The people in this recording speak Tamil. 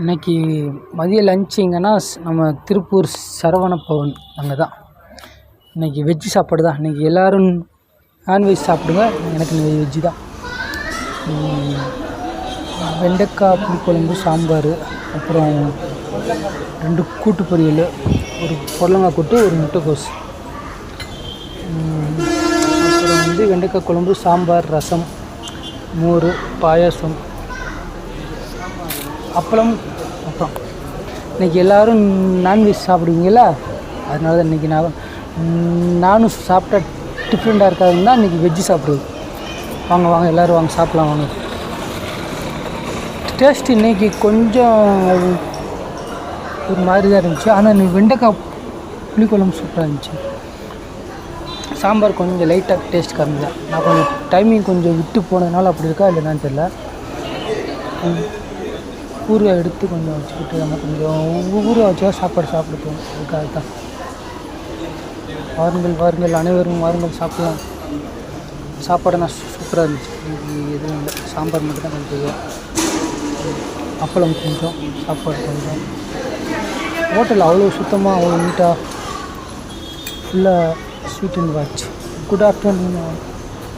இன்றைக்கி மதிய லஞ்ச் எங்கன்னா நம்ம திருப்பூர் சரவண பவன் அங்கே தான் இன்றைக்கி வெஜ்ஜு சாப்பாடு தான். இன்றைக்கி எல்லோரும் நான்வெஜ் சாப்பிடுங்க. எனக்கு இன்னைக்கு வெஜ்ஜு தான். வெண்டைக்காய் புளிக்குழம்பு சாம்பார் அப்புறம் ரெண்டு கூட்டு பொரியல் ஒரு புடலங்காய் கூட்டு ஒரு முட்டைக்கோஸ். அப்புறம் வந்து வெண்டைக்காய் குழம்பு சாம்பார் ரசம் மோர் பாயாசம். அப்பளம் அப்புறம் இன்றைக்கி எல்லோரும் நான்வெஜ் சாப்பிடுவீங்களா அதனால தான் இன்றைக்கி நான் நானும் சாப்பிட்டா டிஃப்ரெண்ட்டாக இருக்காதுன்னு தான் இன்றைக்கி வெஜ்ஜு சாப்பிடுவது வாங்க வாங்க எல்லோரும் வாங்க சாப்பிட்லாம் வாங்க. டேஸ்ட் இன்றைக்கி கொஞ்சம் ஒரு மாதிரி தான் இருந்துச்சு. ஆனால் இன்னைக்கு வெண்டைக்காய் புளிக்குழம்பு சூப்பராக இருந்துச்சு. சாம்பார் கொஞ்சம் லைட்டாக டேஸ்ட் கம்மி தான் நான் கொஞ்சம் டைமிங் கொஞ்சம் விட்டு போனதுனால அப்படி இருக்கா இல்லை என்னன்னு தெரில ஊறுகாய் எடுத்து கொஞ்சம் வச்சுக்கிட்டு நம்ம கொஞ்சம் ஊறுகாய் வச்சா சாப்பாடு சாப்பிடுவோம் அதுக்காக தான் வாருங்கள் வாருங்கள். அனைவரும் வாருங்கள் சாப்பிடலாம். சாப்பாடு நான் சூப்பராக இருந்துச்சு. எதுவும் இல்லை. சாம்பார் மட்டும் தான் கொஞ்சம் அப்பளம் கொஞ்சம் சாப்பாடு கொஞ்சம். ஹோட்டல் அவ்வளோ சுத்தமாக அவ்வளோ நீட்டாக ஃபுல்லாக sweet and watch good afternoon